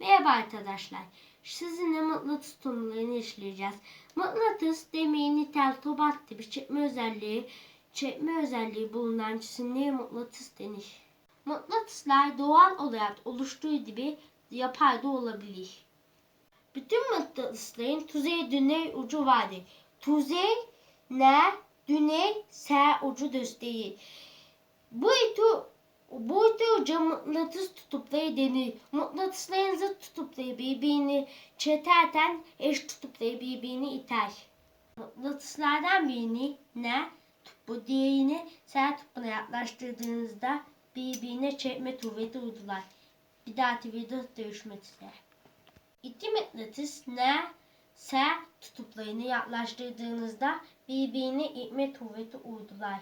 Merhaba arkadaşlar. Sizinle mıknatıs tutumlarını işleyeceğiz. Mıknatıs demir, nitel, tobat gibi çekme özelliği, çekme özelliği bulunan cisimliğe mıknatıs denir. Mıknatıslar doğal olarak oluştuğu gibi yapay da olabilir. Bütün mıknatısların kuzey güney ucu vardır. Kuzey ne güney sağ ucu gösterir. Bu iki bu ucu mıknatıs tutupları denir. Mıknatısların zıt tutupları birbirini çeterken eş tutupları birbirini iter. Mıknatıslardan birini ne bu diğerini sağ tupuna yaklaştırdığınızda birbirine çekme kuvveti uydular. Bir dahaki videoda görüşmek üzere. İki mıknatıs ne sağ tutuplarını yaklaştırdığınızda birbirine itme kuvveti uydular.